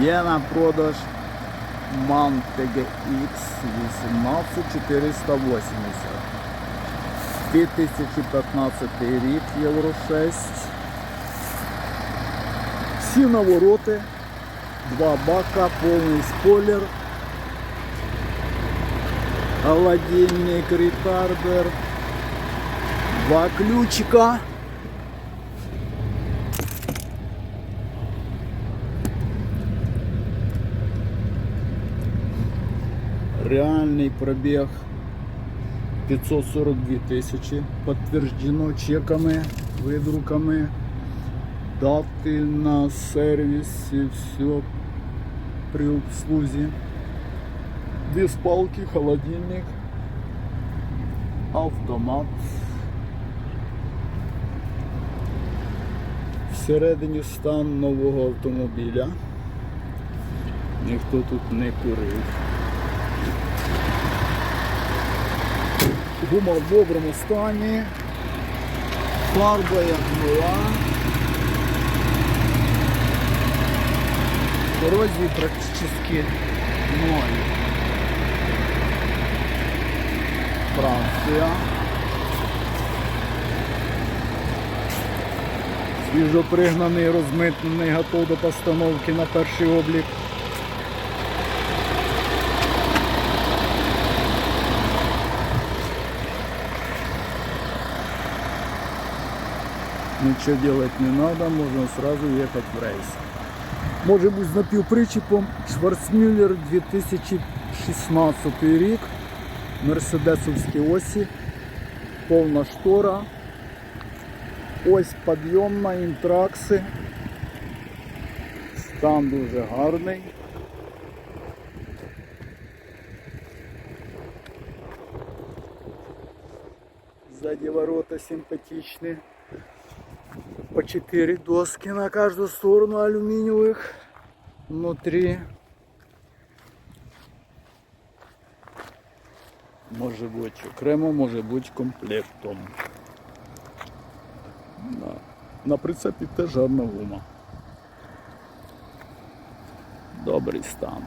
Є на продаж MAN TGX 18480. 2015 рік Євро 6. Всі навороти, два бака, повний спойлер. Холодильник, ретардер, два ключика. Реальний пробіг 542 тисячі. Підтверджено чеками, видруками, дати на сервісі, все при обслузі. Дві спалки, холодильник, автомат. Всередині стан нового автомобіля. Ніхто тут не курив. Гума в доброму стані. Фарба як нова. Корозії практично ноль. Франція. Свіжопригнаний, розмитнений, готов до постановки на перший облік. Ничего делать не надо, можно сразу ехать в рейс. Може бути з напівпричепом Шварцмюллер 2016 рік. Мерседесовські осі, повна штора, ось підйомна, інтракси. Стан дуже гарний. Сзади ворота симпатичные. По 4 доски на каждую сторону алюминиевых. Внутри може бути окремо, може бути комплектом. На, на прицепі теж гарна гума. Добрий стан.